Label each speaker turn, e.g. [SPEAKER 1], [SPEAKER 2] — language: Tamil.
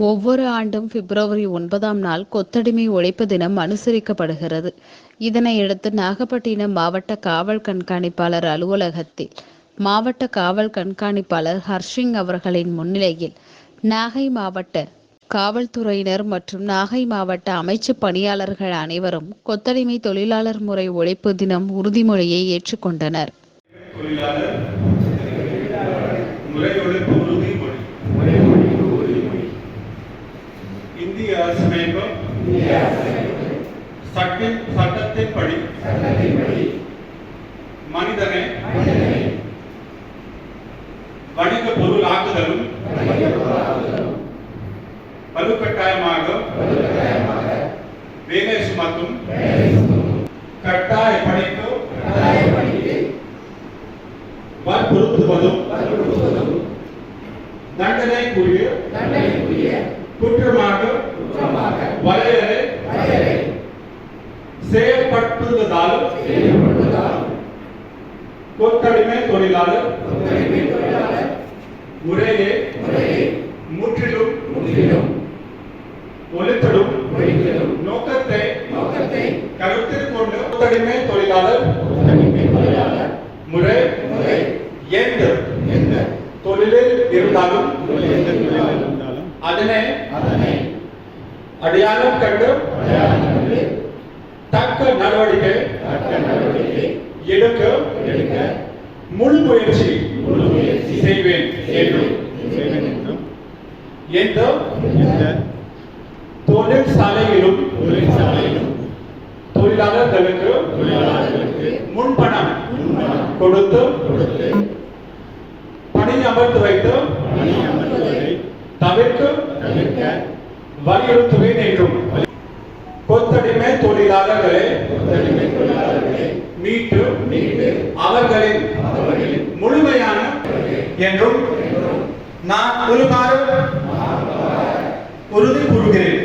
[SPEAKER 1] ஒவ்வொரு ஆண்டும் பிப்ரவரி ஒன்பதாம் நாள் கொத்தடிமை ஒழிப்பு தினம் அனுசரிக்கப்படுகிறது. இதனையடுத்து நாகப்பட்டினம் மாவட்ட காவல் கண்காணிப்பாளர் அலுவலகத்தில் மாவட்ட காவல் கண்காணிப்பாளர் ஹர்ஷிங் அவர்களின் முன்னிலையில் நாகை மாவட்ட காவல்துறையினர் மற்றும் நாகை மாவட்ட அமைச்சு பணியாளர்கள் அனைவரும் கொத்தடிமை தொழிலாளர் முறை ஒழிப்பு தினம் உறுதிமொழியை ஏற்றுக்கொண்டனர்
[SPEAKER 2] தொழிலாளர் முறை ஒழிப்பு உறுதிமொழி இந்திய அரசமைப்பு சட்டத்தின்படி. மனிதனை. வணிக பொருள் ஆக்குதலும் வலுக்கட்டாயமாக. வேலை சுமத்தும். கட்டாய பணிக்கு. வற்புறுத்துவதும். தண்டனைக்குரிய. குற்றமாக வரையறை செய்யப்பட்டுள்ளதால் கொத்தடிமை தொழிலாளர் முறையே முற்றிலும் ஒழித்தலும் நோக்கத்தை கருத்தில் கொண்டு கொத்தடிமை தொழிலாளர் முறை எந்த தொழிலில் இருந்தாலும் அதனை அடையாளம் கண்டு தக்க நடவடிக்கை எடுக்க முழு முயற்சி செய்வேன் எந்த தொழிற்சாலையிலும் தொழிலாளர்களுக்கு முன்பணம் கொடுத்து பணி அமர்த்து வைத்து வலியுறுத்துவேன் என்றும் கொத்தடிமை தொழிலாளர்களை மீட்டு அவர்களின் முழுமையான என்றும் நான் உறுமாறு உறுதி கூறுகிறேன்.